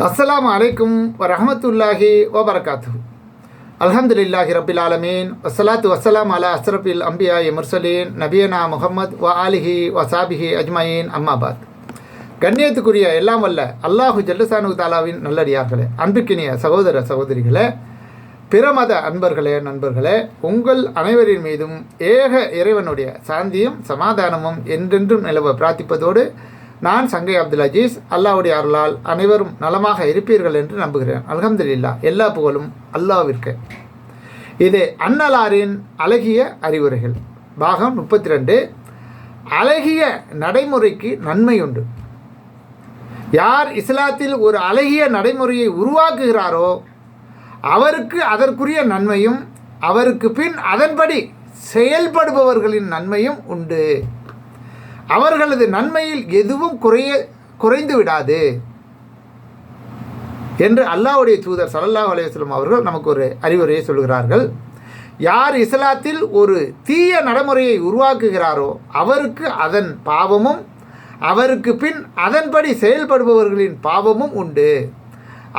அஸ்ஸலாமு அலைக்கும் வரஹமத்துல்லாஹி வபரகாத்து அல்ஹம்துலில்லாஹி ரபில் ஆலமீன். வஸ்ஸலாத்து வஸ்ஸலாம் அலா அஸ்ரஃபில் அம்பியா முர்சலீன். நபியனா முகமது வ ஆலிஹி வசாபிஹி அஜ்மயீன். அம்மாபாத் கண்ணியத்துக்குரிய எல்லாம் வல்ல அல்லாஹு ஜல்லுசானு தாலாவின் நல்லடியார்களே அன்புக்கினிய சகோதர சகோதரிகளே பிரமத அன்பர்களே நண்பர்களே உங்கள் அனைவரின் மீதும் ஏக இறைவனுடைய சாந்தியும் சமாதானமும் என்றென்றும் நிலவ பிரார்த்திப்பதோடு நான் சங்கை அப்துல் அஜீஸ் அல்லாவுடைய அருளால் அனைவரும் நலமாக இருப்பீர்கள் என்று நம்புகிறேன். அல்ஹம்துலில்லா எல்லா புகழும் அல்லாவிற்கு. இது அன்னலாரின் அழகிய அறிவுரைகள். பாகம் முப்பத்தி ரெண்டு அழகிய நடைமுறைக்கு நன்மை உண்டு யார் இஸ்லாத்தில் ஒரு அழகிய நடைமுறையை உருவாக்குகிறாரோ அவருக்கு அதற்குரிய நன்மையும் அவருக்கு பின் அதன்படி செயல்படுபவர்களின் நன்மையும் உண்டு. அவர்களது நன்மையில் எதுவும் குறைய குறைந்து விடாது. என்று அல்லாஹுடைய தூதர் சல்லல்லாஹு அலையம் அவர்கள் நமக்கு ஒரு அறிவுரையை சொல்கிறார்கள். யார் இஸ்லாத்தில் ஒரு தீய நடைமுறையை உருவாக்குகிறாரோ அவருக்கு அதன் பாவமும் அவருக்கு பின் அதன்படி செயல்படுபவர்களின் பாவமும் உண்டு.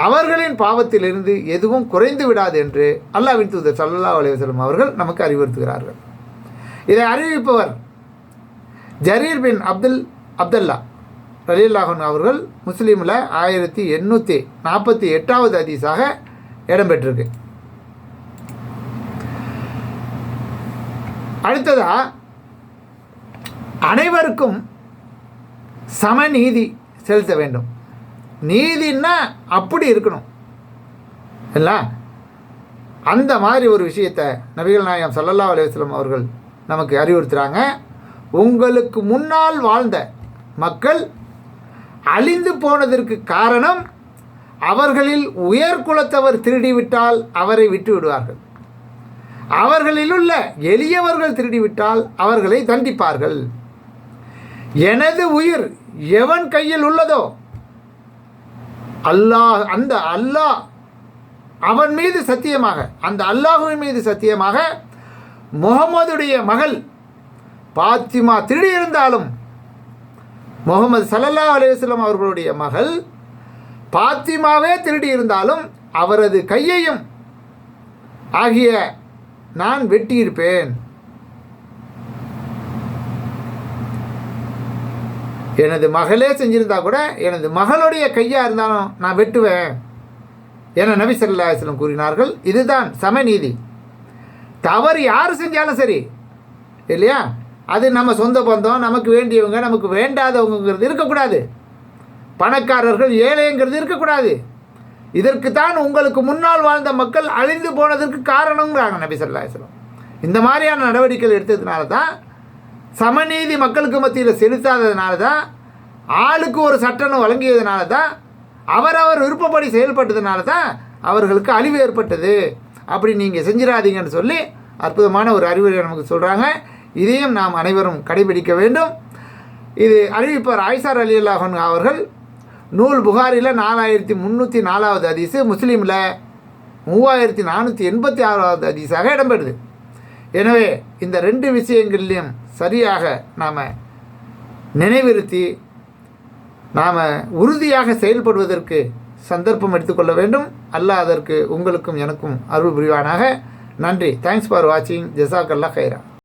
அவர்களின் பாவத்திலிருந்து எதுவும் குறைந்து விடாது என்று அல்லாஹ்வின் தூதர் சல்லல்லாஹு அலையம் அவர்கள் நமக்கு அறிவுறுத்துகிறார்கள். இதை அறிவிப்பவர் ஜரீர் பின் அப்துல் அப்துல்லா ரலீல்லாஹன் அவர்கள் முஸ்லீமில் ஆயிரத்தி எண்ணூற்றி நாற்பத்தி எட்டாவது அதிசாக இடம்பெற்றிருக்கு. அடுத்ததா அனைவருக்கும் சமநீதி செலுத்த வேண்டும். நீதின்னா அப்படி இருக்கணும். இல்லை அந்த மாதிரி ஒரு விஷயத்தை நபிகள் நாயகம் சல்லல்லா அலுவலம் அவர்கள் நமக்கு அறிவுறுத்துகிறாங்க உங்களுக்கு முன்னால் வாழ்ந்த மக்கள் அழிந்து போனதற்கு காரணம் அவர்களில் உயர்குலத்தவர் திருடிவிட்டால் அவரை விட்டு விடுவார்கள். அவர்களிலுள்ள எளியவர்கள் திருடிவிட்டால் அவர்களை தண்டிப்பார்கள். எனது உயிர் எவன் கையில் உள்ளதோ அல்லாஹ் அந்த அல்லாஹ் அவன் மீது சத்தியமாக அந்த அல்லாஹுவின் மீது சத்தியமாக முகமதுடைய மகள் பாத்திமா திருடி இருந்தாலும் முகமது சல்லல்லா அலுவலம் அவர்களுடைய மகள் பாத்திமாவே திருடி இருந்தாலும் அவரது கையையும் ஆகிய நான் வெட்டியிருப்பேன். எனது மகளே செஞ்சிருந்தா கூட எனது மகளுடைய கையாக இருந்தாலும் நான் வெட்டுவேன் என நபி சல்லா கூறினார்கள். இதுதான் சமநீதி. தவறு யார் செஞ்சாலும் சரி இல்லையா? அது நம்ம சொந்த பந்தம் நமக்கு வேண்டியவங்க நமக்கு வேண்டாதவங்கிறது இருக்கக்கூடாது. பணக்காரர்கள் ஏழைங்கிறது இருக்கக்கூடாது. இதற்கு தான் உங்களுக்கு முன்னால் வாழ்ந்த மக்கள் அழிந்து போனதற்கு காரணங்கிறாங்க நபி சொல்லாஸ்லம் இந்த மாதிரியான நடவடிக்கைகள் எடுத்ததுனால தான் சமநீதி மக்களுக்கு மத்தியில் செலுத்தாததுனால தான் ஆளுக்கு ஒரு சட்டம் வழங்கியதுனால தான் அவரவர் விருப்பப்படி செயல்பட்டதுனால தான் அவர்களுக்கு அழிவு ஏற்பட்டது. அப்படி நீங்கள் செஞ்சிடாதீங்கன்னு சொல்லி அற்புதமான ஒரு அறிவுரை நமக்கு சொல்கிறாங்க இதையும் நாம் அனைவரும் கடைபிடிக்க வேண்டும். இது அறிவிப்பார் ஆயிசார் அலி அல்லாஹன் அவர்கள். நூல் புகாரில் நாலாயிரத்தி முந்நூற்றி நாலாவது அதிசு முஸ்லீமில் மூவாயிரத்தி நானூற்றி எண்பத்தி ஆறாவது அதிசாக இடம்பெறுது. எனவே இந்த ரெண்டு விஷயங்கள்லையும் சரியாக நாம் நினைவிருத்தி நாம் உறுதியாக செயல்படுவதற்கு சந்தர்ப்பம் எடுத்துக்கொள்ள வேண்டும். அல்லாஹ் அதற்கு உங்களுக்கும் எனக்கும் அருள் புரிவானாக. நன்றி. தேங்க்ஸ் ஃபார் வாட்சிங் ஜெசாக் அல்லா கைரா.